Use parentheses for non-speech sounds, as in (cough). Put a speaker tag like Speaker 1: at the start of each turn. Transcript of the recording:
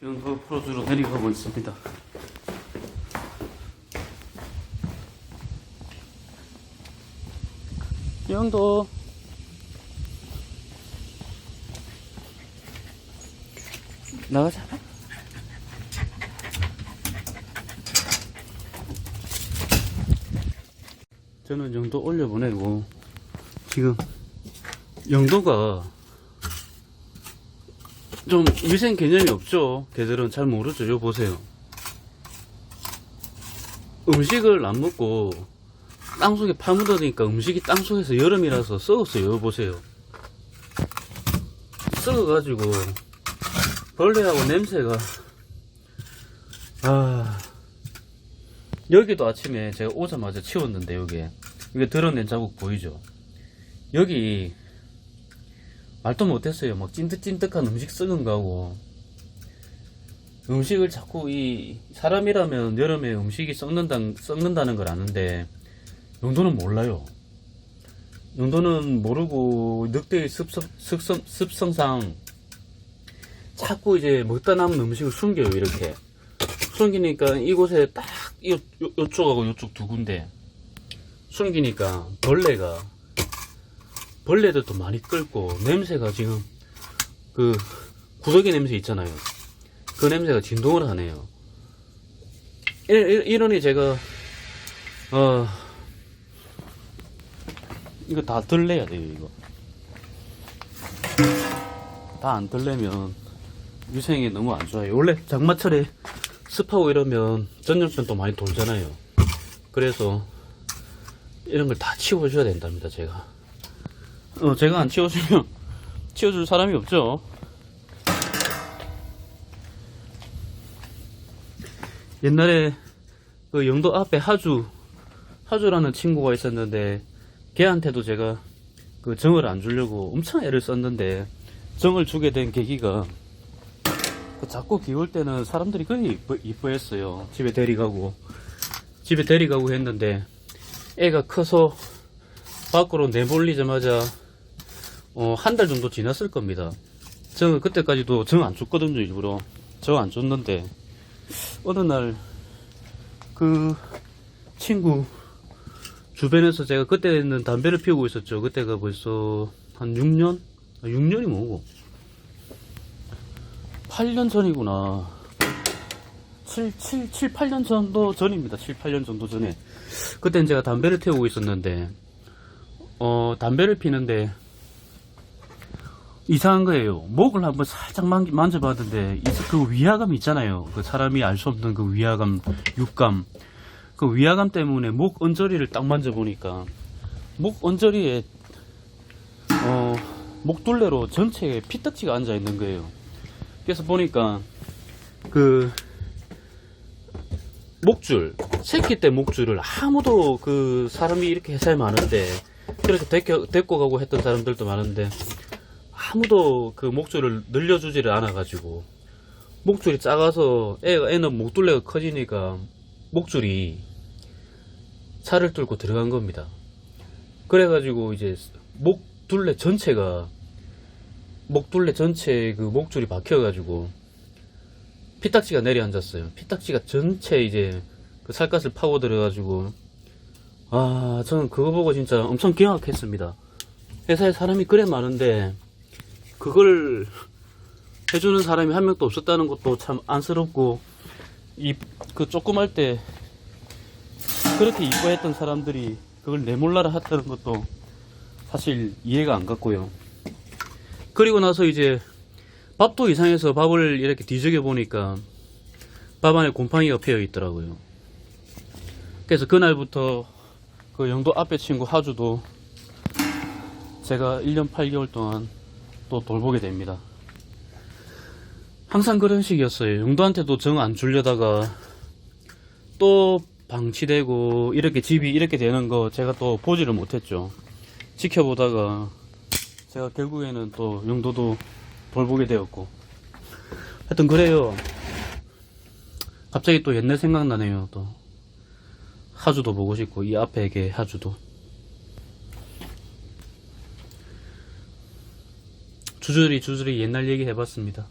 Speaker 1: 연도 프로즈로 내려가고 있습니다. 영도 나가자. 저는 영도 올려보내고 지금 영도가 좀 위생 개념이 없죠. 걔들은 잘 모르죠. 요 보세요. 음식을 안 먹고 땅속에 파묻어니까 음식이 땅속에서 여름이라서 썩었어요. 요 보세요. 썩어가지고 벌레하고 냄새가 아 여기도 아침에 제가 오자마자 치웠는데 여기에 이게 드러낸 자국 보이죠? 여기 말도 못했어요. 막 찐득찐득한 음식 썩은 거하고 음식을 자꾸 이 사람이라면 여름에 음식이 썩는다, 썩는다는 걸 아는데 용도는 몰라요. 용도는 모르고 늑대의 습성, 습성, 습성상 자꾸 이제 먹다 남은 음식을 숨겨요 이렇게 숨기니까 이곳에 딱 요, 요, 요쪽하고 요쪽 두 군데 숨기니까 벌레가 벌레들도 많이 끓고 냄새가 지금 그 구더기 냄새 있잖아요. 그 냄새가 진동을 하네요. 이러니 제가 어 이거 다 들레야 돼요 이거 다 안 들레면 위생이 너무 안 좋아요. 원래 장마철에 습하고 이러면 전염병도 많이 돌잖아요. 그래서 이런 걸 다 치워줘야 된답니다, 제가. 어, 제가 안 치워주면 (laughs) 치워줄 사람이 없죠. 옛날에 그 영도 앞에 하주, 하주라는 친구가 있었는데 걔한테도 제가 그 정을 안 주려고 엄청 애를 썼는데 정을 주게 된 계기가 그 자꾸 비올 때는 사람들이 그리 이뻐, 이뻐 했어요. 집에 데리가고. 집에 데리가고 했는데 애가 커서 밖으로 내몰리자마자 어, 한 달 정도 지났을 겁니다. 저는 그때까지도 정 안 줬거든요, 일부러. 정 안 줬는데, 어느 날, 그, 친구 주변에서 제가 그때는 담배를 피우고 있었죠. 그때가 벌써 한 6년? 6년이 뭐고? 8년 전이구나. 7, 7, 7, 8년 정도 전입니다. 7, 8년 정도 전에. 그땐 제가 담배를 태우고 있었는데, 어, 담배를 피는데, 이상한 거예요. 목을 한번 살짝 만, 만져봤는데, 이- 그 위화감 있잖아요. 그 사람이 알 수 없는 그 위화감, 육감. 그 위화감 때문에 목 언저리를 딱 만져보니까, 목 언저리에, 어, 목둘레로 전체에 피떡지가 앉아 있는 거예요. 그래서 보니까, 그, 목줄, 새끼 때 목줄을 아무도 그 사람이 이렇게 회사에 많은데, 그렇게 데리고 가고 했던 사람들도 많은데, 아무도 그 목줄을 늘려주지를 않아가지고, 목줄이 작아서 애가, 애는 목둘레가 커지니까, 목줄이 차를 뚫고 들어간 겁니다. 그래가지고 이제 목둘레 전체가, 목둘레 전체에 그 목줄이 박혀가지고, 피딱지가 내려앉았어요. 피딱지가 전체 이제 그 살갗을 파고 들어가지고 아 저는 그거 보고 진짜 엄청 경악했습니다. 회사에 사람이 그래 많은데 그걸 해주는 사람이 한 명도 없었다는 것도 참 안쓰럽고 이 그 조그말 때 그렇게 이뻐했던 사람들이 그걸 내몰라라 했다는 것도 사실 이해가 안 갔고요. 그리고 나서 이제 밥도 이상해서 밥을 이렇게 뒤적여 보니까 밥 안에 곰팡이가 패여 있더라고요. 그래서 그날부터 그 영도 앞에 친구 하주도 제가 1년 8개월 동안 또 돌보게 됩니다. 항상 그런 식이었어요. 영도한테도 정 안 주려다가 또 방치되고 이렇게 집이 이렇게 되는 거 제가 또 보지를 못했죠. 지켜보다가 제가 결국에는 또 영도도 돌보게 되었고 하여튼 그래요 갑자기 또 옛날 생각나네요 또 하주도 보고 싶고 이 앞에 게 하주도 주저리 주저리 옛날 얘기 해봤습니다